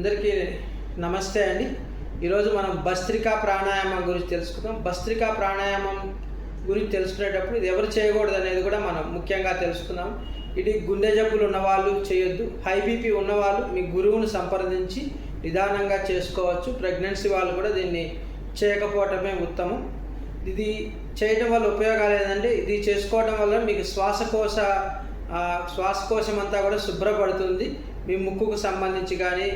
అందరికీ నమస్తే అండి. ఈరోజు మనం భస్త్రికా ప్రాణాయామం గురించి తెలుసుకుందాం. భస్త్రికా ప్రాణాయామం గురించి తెలుసుకునేటప్పుడు ఇది ఎవరు చేయకూడదు అనేది కూడా మనం ముఖ్యంగా తెలుసుకుందాం ఇది గుండె జబ్బులు ఉన్నవాళ్ళు చేయొద్దు. హై బీపీ ఉన్నవాళ్ళు మీ గురువును సంప్రదించి నిదానంగా చేసుకోవచ్చు. ప్రెగ్నెన్సీ వాళ్ళు కూడా దీన్ని చేయకపోవటమే ఉత్తమం. ఇది చేయడం వల్ల ఉపయోగాలు ఏంటంటే ఇది చేసుకోవడం వల్ల మీకు శ్వాసకోశ శ్వాసకోశం అంతా కూడా శుభ్రపడుతుంది. మీ ముక్కుకు సంబంధించి కానీ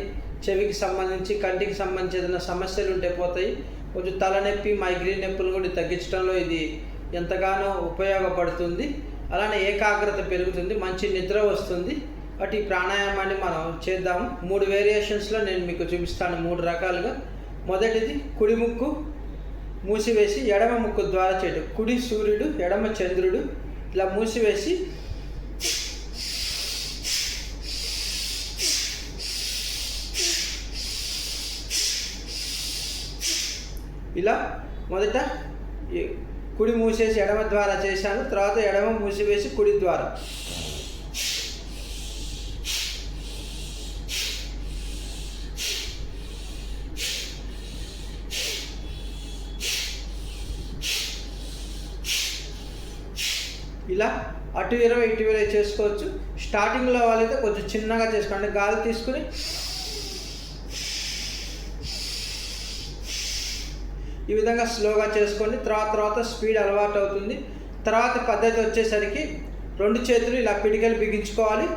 చెవికి సంబంధించి కంటికి సంబంధించి ఏదైనా సమస్యలు ఉంటే పోతాయి. కొంచెం తలనొప్పి మైగ్రేన్ నొప్పులు కూడా తగ్గించడంలో ఇది ఎంతగానో ఉపయోగపడుతుంది. అలానే ఏకాగ్రత పెరుగుతుంది మంచి నిద్ర వస్తుంది. బట్ ఈ ప్రాణాయామాన్ని మనం చేద్దాము మూడు వేరియేషన్స్లో నేను మీకు చూపిస్తాను మూడు రకాలుగా. మొదటిది కుడి ముక్కు మూసివేసి ఎడమ ముక్కు ద్వారా చేయడం కుడి సూర్యుడు ఎడమ చంద్రుడు. ఇలా మూసివేసి ఇలా మొదట కుడి మూసేసి ఎడమ ద్వారా చేశాను తర్వాత ఎడమ మూసివేసి కుడి ద్వారా. ఇలా అటు ఇరవై ఇటు ఇరవై చేసుకోవచ్చు. స్టార్టింగ్లో వాళ్ళైతే కొంచెం చిన్నగా చేసుకోండి. గాలి తీసుకుని ఈ విధంగా స్లోగా చేసుకోండి. తర్వాత తర్వాత స్పీడ్ అలవాటు అవుతుంది. తర్వాత పద్ధతి వచ్చేసరికి రెండు చేతులు ఇలా పిడికలు బిగించుకోవాలి.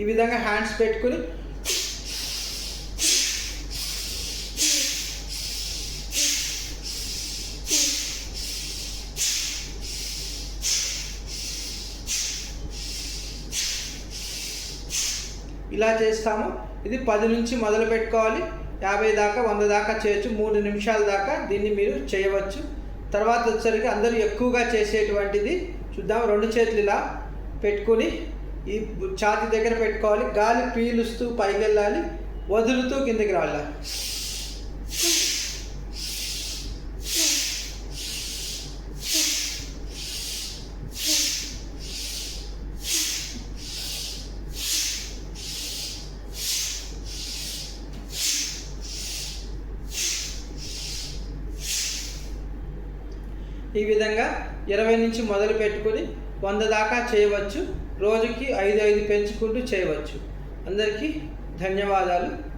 ఈ విధంగా హ్యాండ్స్ పెట్టుకుని ఇలా చేస్తాము. ఇది పది నుంచి మొదలు పెట్టుకోవాలి యాభై దాకా వంద దాకా చేయొచ్చు మూడు నిమిషాల దాకా దీన్ని మీరు చేయవచ్చు. తర్వాత వచ్చేసరికి అందరూ ఎక్కువగా చేసేటువంటిది చూద్దాం. రెండు చేతులు ఇలా పెట్టుకుని ఈ ఛాతి దగ్గర పెట్టుకోవాలి. గాలి పీలుస్తూ పైకి వెళ్ళాలి వదులుతూ కిందకి రావాలి. ఈ విధంగా ఇరవై నుంచి మొదలు పెట్టుకుని వంద దాకా చేయవచ్చు. రోజుకి ఐదు ఐదు పెంచుకుంటూ చేయవచ్చు. అందరికీ ధన్యవాదాలు.